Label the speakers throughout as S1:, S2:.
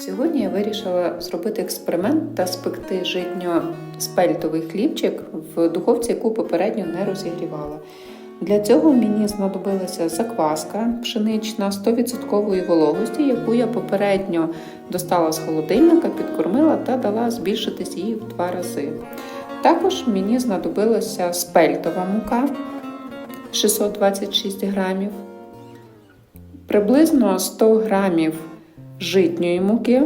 S1: Сьогодні я вирішила зробити експеримент та спекти житньо-спельтовий хлібчик в духовці, яку попередньо не розігрівала. Для цього мені знадобилася закваска пшенична 100% вологості, яку я попередньо достала з холодильника, підкормила та дала збільшитись її в два рази. Також мені знадобилася спельтова мука 626 грамів, приблизно 100 грамів житньої муки.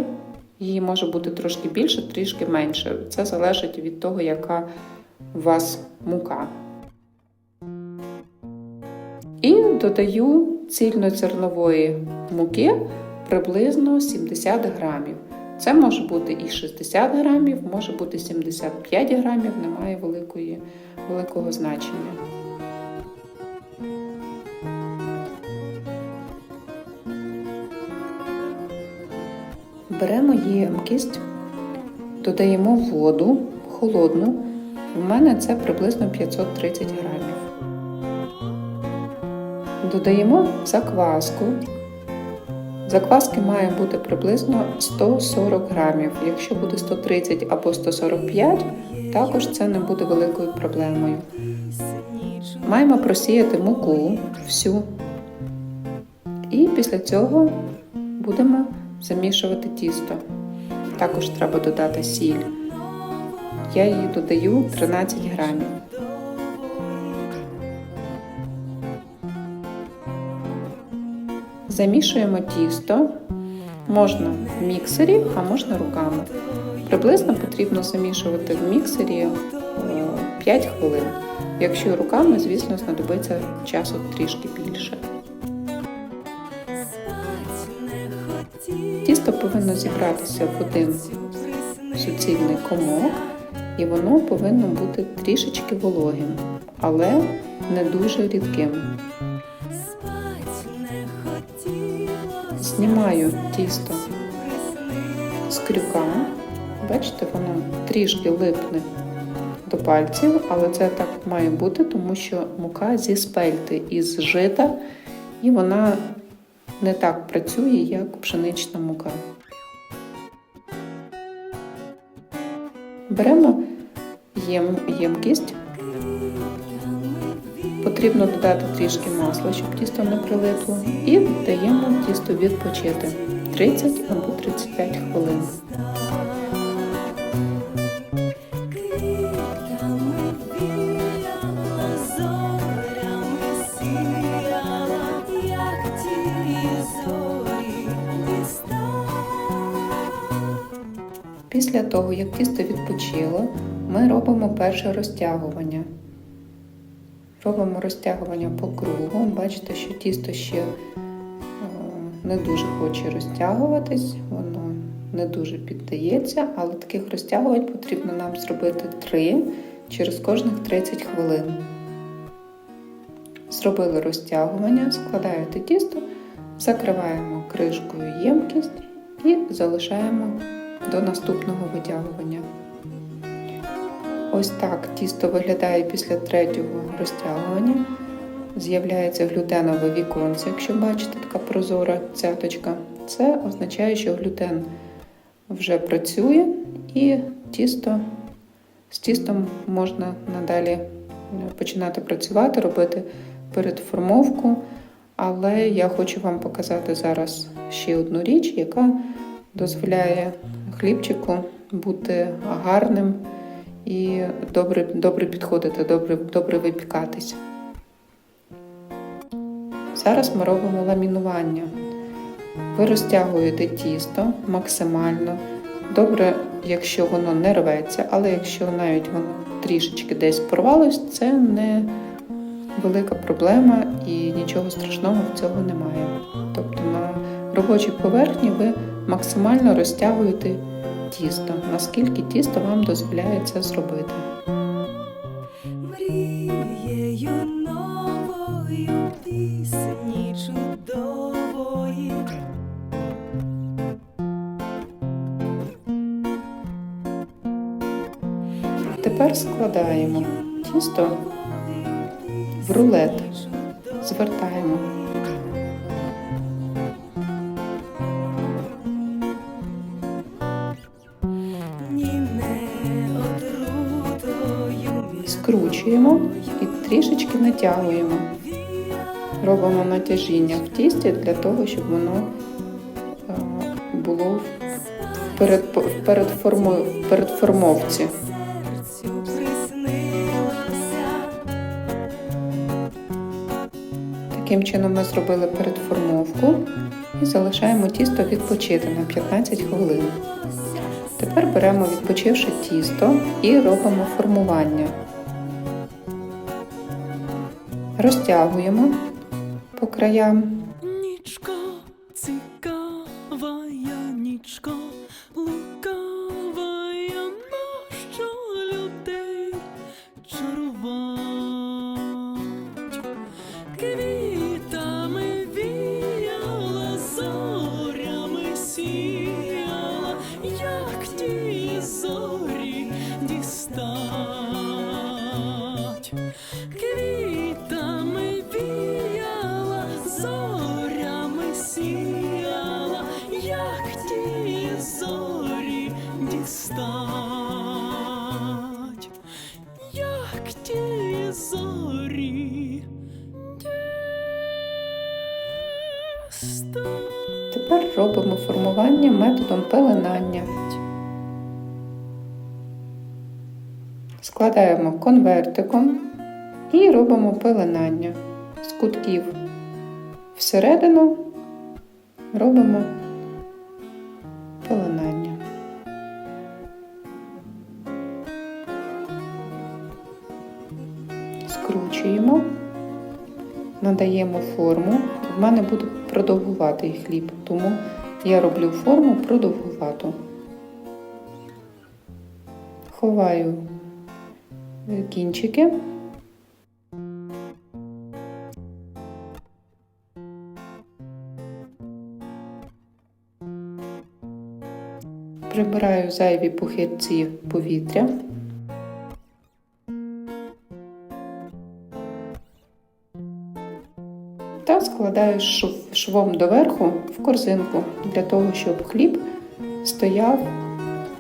S1: Її може бути трошки більше, трішки менше. Це залежить від того, яка у вас мука. І додаю цільноцернової муки приблизно 70 грамів. Це може бути і 60 грамів, може бути 75 грамів, немає великої, великого значення. Беремо ємкість, додаємо воду холодну. У мене це приблизно 530 грамів. Додаємо закваску. Закваски має бути приблизно 140 грамів. Якщо буде 130 або 145, також це не буде великою проблемою. Маємо просіяти муку всю. І після цього будемо замішувати тісто. Також треба додати сіль. Я її додаю 13 грамів. Замішуємо тісто. Можна в міксері, а можна руками. Приблизно потрібно замішувати в міксері е, 5 хвилин. Якщо руками, звісно, знадобиться часу трішки більше. Повинно зібратися в один суцільний комок, і воно повинно бути трішечки вологим, але не дуже рідким. Знімаю тісто з крюка. Бачите, воно трішки липне до пальців, але це так має бути, тому що мука зі спельти із жита, і вона не так працює, як пшенична мука. Беремо єм, ємкість. Потрібно додати трішки масла, щоб тісто не прилипло, і даємо тісто відпочити 30 або 35 хвилин. Після того, як тісто відпочило, ми робимо перше розтягування. Робимо розтягування по кругу. Бачите, що тісто ще е, не дуже хоче розтягуватись, воно не дуже піддається, але таких розтягувань потрібно нам зробити 3 через кожних 30 хвилин. Зробили розтягування, складаєте тісто, закриваємо кришкою ємкість і залишаємо до наступного витягування. Ось так тісто виглядає після третього розтягування. З'являється глютенове віконце, якщо бачите, така прозора цяточка. Це означає, що глютен вже працює і тісто, з тістом можна надалі починати працювати, робити передформовку. Але я хочу вам показати зараз ще одну річ, яка дозволяє хлібчику бути гарним і добре добре підходити, добре, добре випікатись. Зараз ми робимо ламінування. Ви розтягуєте тісто максимально. Добре, якщо воно не рветься, але якщо навіть воно трішечки десь порвалось, це не велика проблема і нічого страшного в цього немає. Тобто на робочій поверхні ви максимально розтягуєте тісто, наскільки тісто вам дозволяє це зробити.
S2: Мрією новою пісні чудової.
S1: Тепер складаємо тісто в рулет, звертаємо. Скручуємо і трішечки натягуємо. Робимо натяжіння в тісті для того, щоб воно е, було в передформовці. Таким чином ми зробили передформовку і залишаємо тісто відпочити на 15 хвилин. Тепер беремо відпочивши тісто і робимо формування. Розтягуємо по краям. Тепер робимо формування методом пеленання. Складаємо конвертиком і робимо пеленання з кутків всередину робимо пеленання. Скручуємо, надаємо форму. В мене буде продовгуватий хліб, тому я роблю форму продовгувату. Ховаю е, кінчики. Прибираю зайві похідці повітря. Складаю шв- швом доверху в корзинку для того, щоб хліб стояв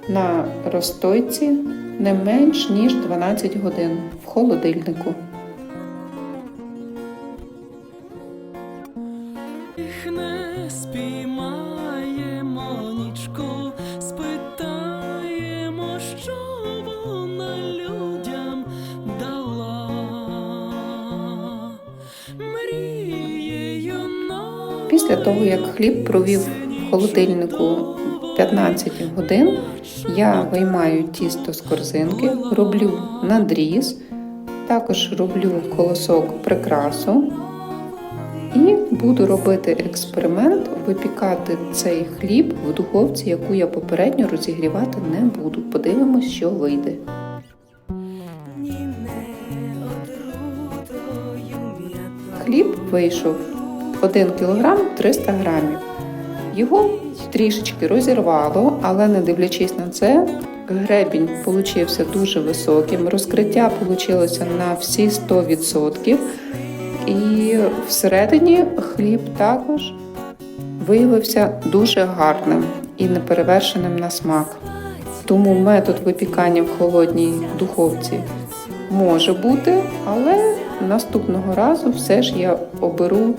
S1: на розтойці не менш ніж 12 годин в холодильнику. Після того, як хліб провів в холодильнику 15 годин, я виймаю тісто з корзинки, роблю надріз, також роблю колосок прикрасу і буду робити експеримент, випікати цей хліб в духовці, яку я попередньо розігрівати не буду. Подивимось, що вийде. Хліб вийшов 1 кг 300 грамів. Його трішечки розірвало, але не дивлячись на це, гребінь получився дуже високим, розкриття вийшло на всі 100%. І всередині хліб також виявився дуже гарним і неперевершеним на смак. Тому метод випікання в холодній духовці може бути, але наступного разу все ж я оберу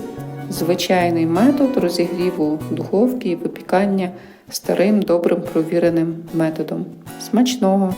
S1: звичайний метод розігріву духовки і випікання старим добрим провіреним методом. Смачного!